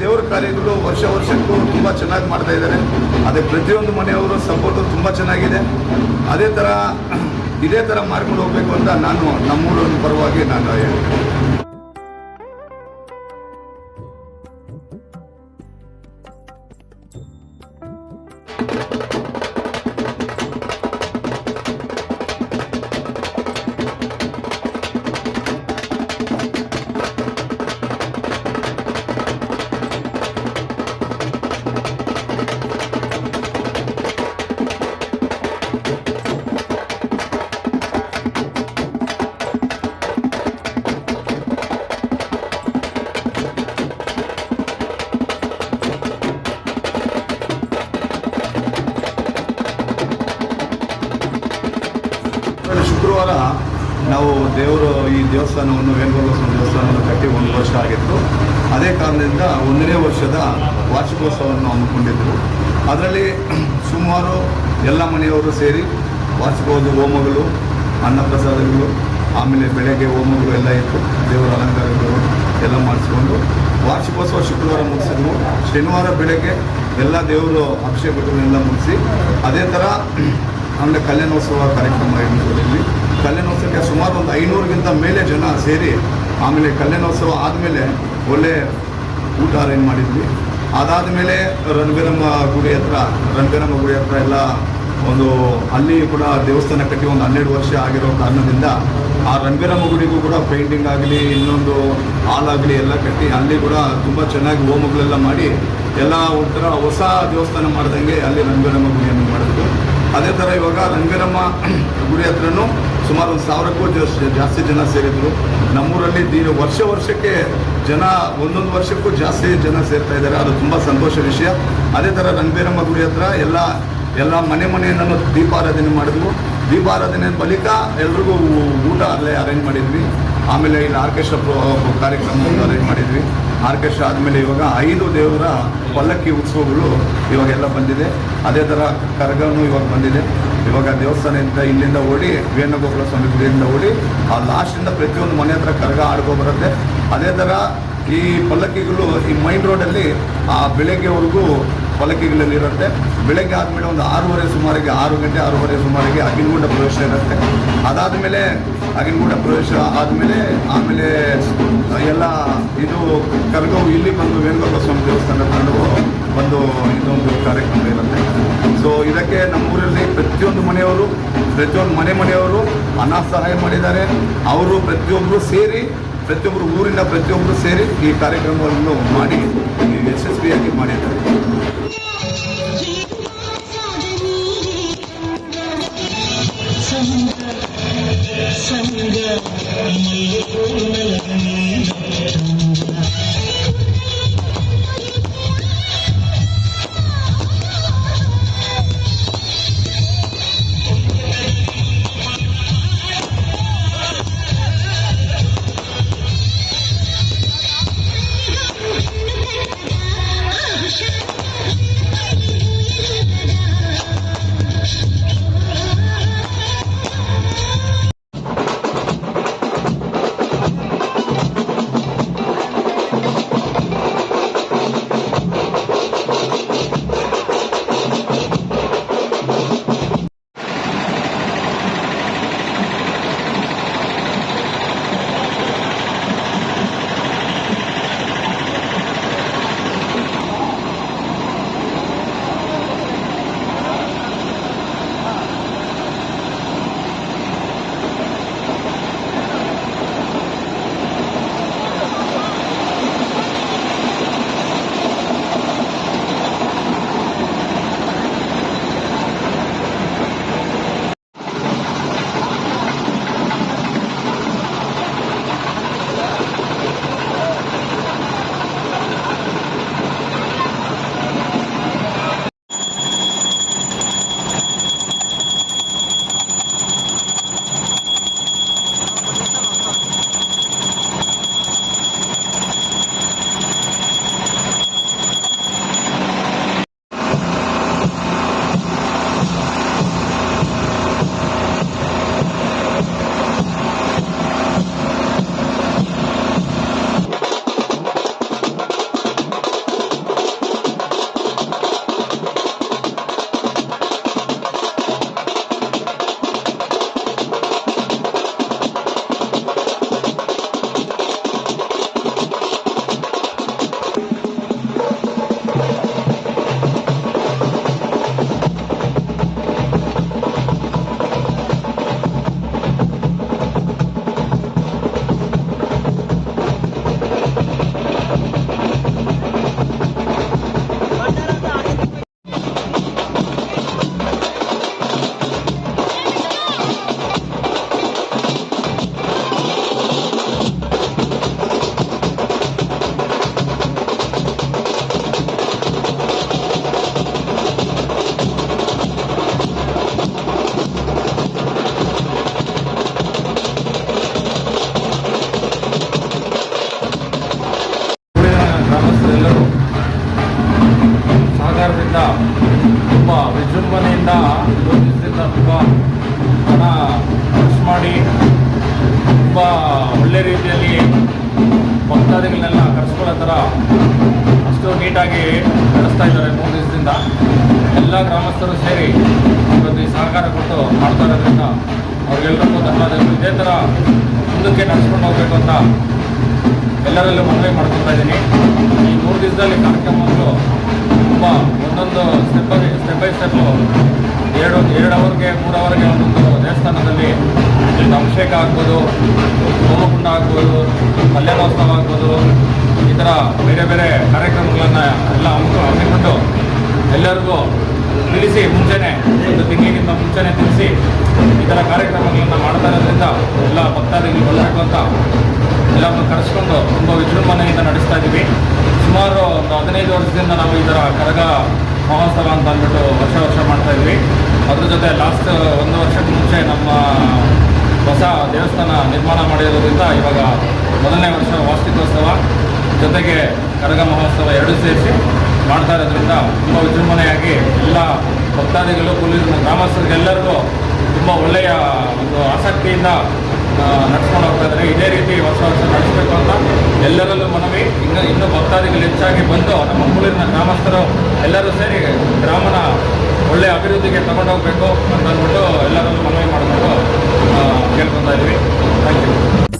ದೇವರ ಕಾರ್ಯಗಳು ವರ್ಷ ವರ್ಷಕ್ಕೂ ತುಂಬ ಚೆನ್ನಾಗಿ ಮಾಡ್ತಾ ಇದ್ದಾರೆ. ಅದೇ ಪ್ರತಿಯೊಂದು ಮನೆಯವರು ಸಪೋರ್ಟು ತುಂಬ ಚೆನ್ನಾಗಿದೆ. ಅದೇ ಥರ ಇದೇ ಥರ ಮಾಡ್ಕೊಂಡು ಹೋಗ್ಬೇಕು ಅಂತ ನಾನು ನಮ್ಮೂರ ಪರವಾಗಿ ನಾನು ಹೇಳ್ತೀನಿ. ನಾವು ದೇವರು ಈ ದೇವಸ್ಥಾನವನ್ನು ವೇಣುಗೋಪಾಲ ದೇವಸ್ಥಾನವನ್ನು ಕಟ್ಟಿ ಒಂದು ವರ್ಷ ಆಗಿತ್ತು. ಅದೇ ಕಾರಣದಿಂದ ಒಂದನೇ ವರ್ಷದ ವಾರ್ಷಿಕೋತ್ಸವವನ್ನು ಹಮ್ಮಿಕೊಂಡಿದ್ದರು. ಅದರಲ್ಲಿ ಸುಮಾರು ಎಲ್ಲ ಮನೆಯವರು ಸೇರಿ ವಾರ್ಷಿಕೋದ ಹೋಮಗಳು, ಅನ್ನಪ್ರಸಾದಗಳು, ಆಮೇಲೆ ಬೆಳಗ್ಗೆ ಹೋಮಗಳು ಎಲ್ಲ ಇತ್ತು. ದೇವರ ಅಲಂಕಾರಗಳು ಎಲ್ಲ ಮಾಡಿಸ್ಕೊಂಡು ವಾರ್ಷಿಕೋತ್ಸವ ಶುಕ್ರವಾರ ಮುಗಿಸಿದ್ವು. ಶನಿವಾರ ಬೆಳಗ್ಗೆ ಎಲ್ಲ ದೇವರು ಅಭಿಷೇಕಗಳನ್ನೆಲ್ಲ ಮುಗಿಸಿ, ಅದೇ ಥರ ಆಮೇಲೆ ಕಲ್ಯಾಣೋತ್ಸವ ಕಾರ್ಯಕ್ರಮ ಇಲ್ಲಿ ಕಲ್ಯಾಣೋತ್ಸವಕ್ಕೆ ಸುಮಾರು ಒಂದು ಐನೂರಿಗಿಂತ ಮೇಲೆ ಜನ ಸೇರಿ ಆಮೇಲೆ ಕಲ್ಯಾಣೋತ್ಸವ ಆದಮೇಲೆ ಒಳ್ಳೆ ಊಟ ಅರೇಂಜ್ ಮಾಡಿದ್ವಿ. ಅದಾದಮೇಲೆ ರಣಬೀರಮ್ಮ ಗುಡಿ ಹತ್ರ ರಣಬೀರಮ್ಮ ಗುಡಿ ಹತ್ರ ಎಲ್ಲ ಒಂದು ಅಲ್ಲಿ ಕೂಡ ದೇವಸ್ಥಾನ ಕಟ್ಟಿ ಒಂದು ಹನ್ನೆರಡು ವರ್ಷ ಆಗಿರೋ ಕಾರಣದಿಂದ ಆ ರಂಗರಮ್ಮ ಗುಡಿಗೂ ಕೂಡ ಪೇಂಟಿಂಗ್ ಆಗಲಿ, ಇನ್ನೊಂದು ಹಾಲ್ ಆಗಲಿ ಎಲ್ಲ ಕಟ್ಟಿ ಅಲ್ಲಿ ಕೂಡ ತುಂಬ ಚೆನ್ನಾಗಿ ಹೋಮಗಳೆಲ್ಲ ಮಾಡಿ ಎಲ್ಲ ಒಂಥರ ಹೊಸ ದೇವಸ್ಥಾನ ಮಾಡ್ದಂಗೆ ಅಲ್ಲಿ ರಂಗರಮ್ಮ ಗುಡಿಯನ್ನು ಮಾಡಿದ್ರು. ಅದೇ ಥರ ಇವಾಗ ರಂಗನಮ್ಮ ಗುಡಿ ಹತ್ರನೂ ಸುಮಾರು ಒಂದು ಸಾವಿರಕ್ಕೂ ಜಾಸ್ತಿ ಜನ ಸೇರಿದ್ರು. ನಮ್ಮೂರಲ್ಲಿ ದಿ ವರ್ಷ ವರ್ಷಕ್ಕೆ ಜನ, ಒಂದೊಂದು ವರ್ಷಕ್ಕೂ ಜಾಸ್ತಿ ಜನ ಸೇರ್ತಾ ಇದ್ದಾರೆ. ಅದು ತುಂಬ ಸಂತೋಷ ವಿಷಯ. ಅದೇ ಥರ ರಂಗಬೀರಮ್ಮ ಗುಡಿ ಹತ್ರ ಎಲ್ಲ ಎಲ್ಲ ಮನೆ ಮನೆಯನ್ನು ದೀಪಾರಾಧನೆ ಮಾಡಿದ್ವು. ದೀಪಾರಾಧನೆ ಬಳಿಕ ಎಲ್ರಿಗೂ ಊಟ ಅಲ್ಲೇ ಅರೇಂಜ್ ಮಾಡಿದ್ವಿ. ಆಮೇಲೆ ಇಲ್ಲಿ ಆರ್ಕೆಸ್ಟ್ರಾ ಕಾರ್ಯಕ್ರಮವನ್ನು ಅರೇಂಜ್ ಮಾಡಿದ್ವಿ. ಆರ್ಕೆಸ್ಟ್ರಾ ಆದಮೇಲೆ ಇವಾಗ ಐದು ದೇವರ ಪಲ್ಲಕ್ಕಿ ಉತ್ಸವಗಳು ಇವಾಗೆಲ್ಲ ಬಂದಿದೆ. ಅದೇ ಥರ ಕರಗನು ಇವಾಗ ಬಂದಿದೆ. ಇವಾಗ ದೇವಸ್ಥಾನದಿಂದ ಇಲ್ಲಿಂದ ಓಡಿ ವೇಣುಗೋಪಾಲ ಗುಡಿಯಿಂದ ಓಡಿ ಆ ಲಾಸ್ಟಿಂದ ಪ್ರತಿಯೊಂದು ಮನೆ ಹತ್ರ ಕರಗ ಆಡ್ಕೊ ಬರುತ್ತೆ. ಅದೇ ಥರ ಈ ಪಲ್ಲಕ್ಕಿಗಳು ಈ ಮೈನ್ ರೋಡಲ್ಲಿ ಆ ಬೆಳಗ್ಗೆವರೆಗೂ ಪಲ್ಲಕ್ಕಿಗಳಲ್ಲಿ ಇರುತ್ತೆ. ಬೆಳಗ್ಗೆ ಆದಮೇಲೆ ಒಂದು ಆರೂವರೆ ಸುಮಾರಿಗೆ, ಆರು ಗಂಟೆ ಆರೂವರೆ ಸುಮಾರಿಗೆ ಅಗಿನಗುಂಡ ಪ್ರವೇಶ ಇರುತ್ತೆ. ಅದಾದಮೇಲೆ ಅಗಿನಗುಂಡ ಪ್ರವೇಶ ಆದಮೇಲೆ ಆಮೇಲೆ ಎಲ್ಲ ಇದು ಕರ್ಗವು ಇಲ್ಲಿ ಬಂದು ವೇಣುಗೋಪಾಲ ಸ್ವಾಮಿ ದೇವಸ್ಥಾನ ಕಂಡು ಒಂದು ಇದೊಂದು ಕಾರ್ಯಕ್ರಮ ಇರುತ್ತೆ. ಸೊ ಇದಕ್ಕೆ ನಮ್ಮೂರಲ್ಲಿ ಪ್ರತಿಯೊಂದು ಮನೆಯವರು, ಪ್ರತಿಯೊಂದು ಮನೆ ಮನೆಯವರು ಹಣ ಸಹಾಯ ಮಾಡಿದ್ದಾರೆ. ಅವರು ಪ್ರತಿಯೊಬ್ಬರು ಸೇರಿ ಪ್ರತಿಯೊಬ್ಬರು ಊರಿನ ಪ್ರತಿಯೊಬ್ಬರು ಸೇರಿ ಈ ಕಾರ್ಯಕ್ರಮವನ್ನು ಮಾಡಿ ತುಂಬ ವಿಜೃಂಭಣೆಯಿಂದ ಯೋಜಿಸಿದ ತುಂಬ ಹಣ ಖರ್ಚು ಮಾಡಿ, ತುಂಬ ಒಳ್ಳೆ ರೀತಿಯಲ್ಲಿ ಭಕ್ತಾದಿಗಳನ್ನೆಲ್ಲ ಕರೆಸ್ಕೊಳ್ಳೋ ಥರ ಅಷ್ಟು ನೀಟಾಗಿ ನಡೆಸ್ತಾ ಇದ್ದಾರೆ ಮೂರು ದಿವಸದಿಂದ. ಎಲ್ಲ ಗ್ರಾಮಸ್ಥರು ಸೇರಿ ಇವತ್ತು ಈ ಸಹಕಾರ ಕೊಟ್ಟು ಮಾಡ್ತಾ ಇರೋದ್ರಿಂದ ಅವ್ರಿಗೆಲ್ಲರಿಗೂ ಧನ್ಯವಾದಗಳು. ಇದೇ ಥರ ಮುಂದಕ್ಕೆ ನಡೆಸ್ಕೊಂಡು ಹೋಗಬೇಕು ಅಂತ ಎಲ್ಲರಲ್ಲೂ ಮನವಿ ಮಾಡ್ಕೊತಾ ಇದ್ದೀನಿ. ಈ ಮೂರು ದಿವಸದಲ್ಲಿ ಕಾರ್ಯಕ್ರಮಗಳು ಸ್ಟೆಪ್ಪು ಎರಡು ಎರಡು ಅವರ್ಗೆ, ಮೂರು ಅವರ್ಗೆ ಒಂದೊಂದು ದೇವಸ್ಥಾನದಲ್ಲಿ ಅಭಿಷೇಕ ಆಗ್ಬೋದು ಹೋಮಕುಂಡ ಆಗ್ಬೋದು, ಕಲ್ಯಾಣೋತ್ಸವ ಆಗ್ಬೋದು, ಈ ಥರ ಬೇರೆ ಬೇರೆ ಕಾರ್ಯಕ್ರಮಗಳನ್ನು ಎಲ್ಲ ಹಮ್ಮು ಹಮ್ಮಿಕೊಂಡು ಎಲ್ಲರಿಗೂ ತಿಳಿಸಿ ಮುಂಚೆನೆ, ಒಂದು ತಿಂಗಳಿಗಿಂತ ಮುಂಚೆನೆ ತಿಳಿಸಿ ಈ ಥರ ಕಾರ್ಯಕ್ರಮಗಳನ್ನು ಮಾಡ್ತಾ ಇರೋದ್ರಿಂದ ಎಲ್ಲ ಭಕ್ತಾದಿಗಳು ಬರಬೇಕು ಅಂತ ಎಲ್ಲವನ್ನು ಕರೆಸ್ಕೊಂಡು ತುಂಬ ವಿಜೃಂಭಣೆಯಿಂದ ನಡೆಸ್ತಾ ಇದ್ದೀವಿ ಸುಮಾರು ಒಂದು ಹದಿನೈದು ವರ್ಷದಿಂದ ನಾವು ಈ ಥರ ಕರಗ ಮಹೋತ್ಸವ ಅಂತ ಅಂದ್ಬಿಟ್ಟು ವರ್ಷ ವರ್ಷ ಮಾಡ್ತಾ ಇದ್ವಿ. ಅದ್ರ ಜೊತೆ ಲಾಸ್ಟ್ ಒಂದು ವರ್ಷಕ್ಕೆ ಮುಂಚೆ ನಮ್ಮ ಹೊಸ ದೇವಸ್ಥಾನ ನಿರ್ಮಾಣ ಮಾಡಿರೋದ್ರಿಂದ ಇವಾಗ ಮೊದಲನೇ ವರ್ಷ ವಾರ್ಷಿಕೋತ್ಸವ. ಜೊತೆಗೆ ಕರಗ ಮಹೋತ್ಸವ ಎರಡು ಸೇರಿಸಿ ಮಾಡ್ತಾ ಇರೋದ್ರಿಂದ ತುಂಬ ವಿಜೃಂಭಣೆಯಾಗಿ ಎಲ್ಲ ಭಕ್ತಾದಿಗಳು ಪೊಲೀಸ್ ಗ್ರಾಮಸ್ಥರಿಗೆಲ್ಲರಿಗೂ ತುಂಬ ಒಳ್ಳೆಯ ಒಂದು ಆಸಕ್ತಿಯಿಂದ ನಡ್ಸ್ಕೊಂಡು ಹೋಗ್ತಾ ಇದ್ದಾರೆ. ಇದೇ ರೀತಿ ಹೊಸ ವರ್ಷ ನಡೆಸಬೇಕು ಅಂತ ಎಲ್ಲರಲ್ಲೂ ಮನವಿ. ಇನ್ನು, ಇನ್ನೂ ಭಕ್ತಾದಿಗಳು ಹೆಚ್ಚಾಗಿ ಬಂದು ನಮ್ಮ ಮಂಗಳೂರಿನ ಗ್ರಾಮಸ್ಥರು ಎಲ್ಲರೂ ಸೇರಿ ಗ್ರಾಮನ ಒಳ್ಳೆಯ ಅಭಿವೃದ್ಧಿಗೆ ತಗೊಂಡೋಗ್ಬೇಕು ಅಂತ ಅಂದ್ಬಿಟ್ಟು ಎಲ್ಲರಲ್ಲೂ ಮನವಿ ಮಾಡಿಕೊಂಡು ಕೇಳ್ಕೊತಾ ಇದ್ದೀವಿ ಥ್ಯಾಂಕ್ ಯು